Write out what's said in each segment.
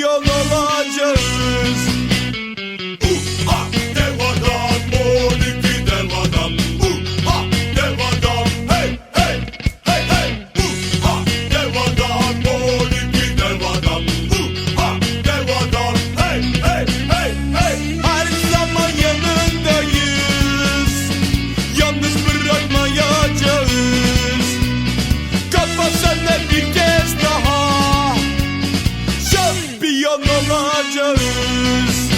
Milyon olacak öleceğiz.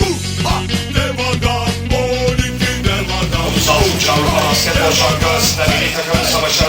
Uh, Devadan, 12 Devadan. Savunca, Aksel, Boşan, Galatasaray, takım savaşı